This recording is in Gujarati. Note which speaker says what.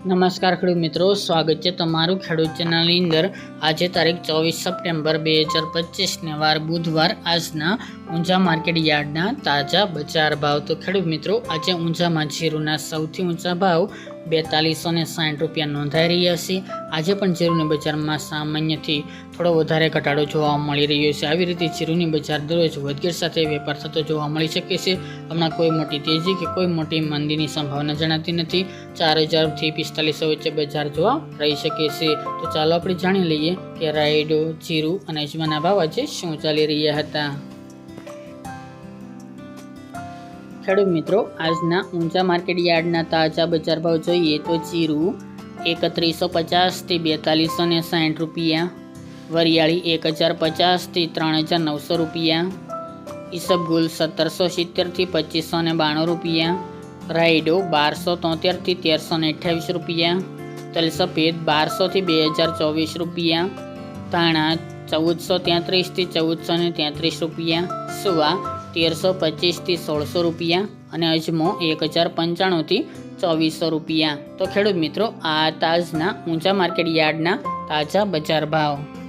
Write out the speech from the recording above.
Speaker 1: નમસ્કાર ખેડૂત મિત્રો, સ્વાગત છે તમારું ખેડૂત ચેનલની અંદર. આજે તારીખ ચોવીસ સપ્ટેમ્બર બે હજાર પચીસને વાર બુધવાર આજના ઊંઝા માર્કેટ યાર્ડના તાજા બજાર ભાવ. તો ખેડૂત મિત્રો, આજે ઊંઝામાં જીરુના સૌથી ઊંચા ભાવ બેતાલીસો ને સાઠ રૂપિયા નોંધાઈ રહ્યા છે. આજે પણ જીરુની બજારમાં સામાન્યથી થોડો વધારે ઘટાડો જોવા મળી રહ્યો છે. આવી રીતે જીરુની બજાર દરરોજ વધઘટ સાથે વેપાર થતો જોવા મળી શકે છે. હમણાં કોઈ મોટી તેજી કે કોઈ મોટી મંદીની સંભાવના જણાતી નથી. ચાર હજારથી પિસ્તાલીસો વચ્ચે બજાર જોવા રહી શકે છે. તો ચાલો આપણે જાણી લઈએ કે રાયડો જીરું અને અજમાના ભાવ આજે શું ચાલી રહ્યા હતા. ખેડૂત મિત્રો, આજના ઊંચા માર્કેટ યાર્ડના તાજા બજાર ભાવ જોઈએ તો જીરું એકત્રીસો પચાસથી બેતાલીસો ને સાઠ રૂપિયા, વરિયાળી એક હજાર પચાસથી ત્રણ હજાર નવસો રૂપિયા, ઈસબગુલ સત્તરસો સિત્તેરથી પચીસો ને બાણું રૂપિયા, રાયડો બારસો તોતેરથી તેરસો ને અઠ્યાવીસ રૂપિયા તલ સફેદ બારસોથી બે હજાર ચોવીસ રૂપિયા, ધાણા ચૌદસો તેત્રીસથી ચૌદસો ને તેત્રીસ રૂપિયા, સુવા તેરસો પચીસથી સોળસો રૂપિયા અને અજમો એક હજાર પંચાણુંથી ચોવીસો રૂપિયા. તો ખેડૂત મિત્રો, આ તાજના ઊંચા માર્કેટ યાર્ડના તાજા બજાર ભાવ.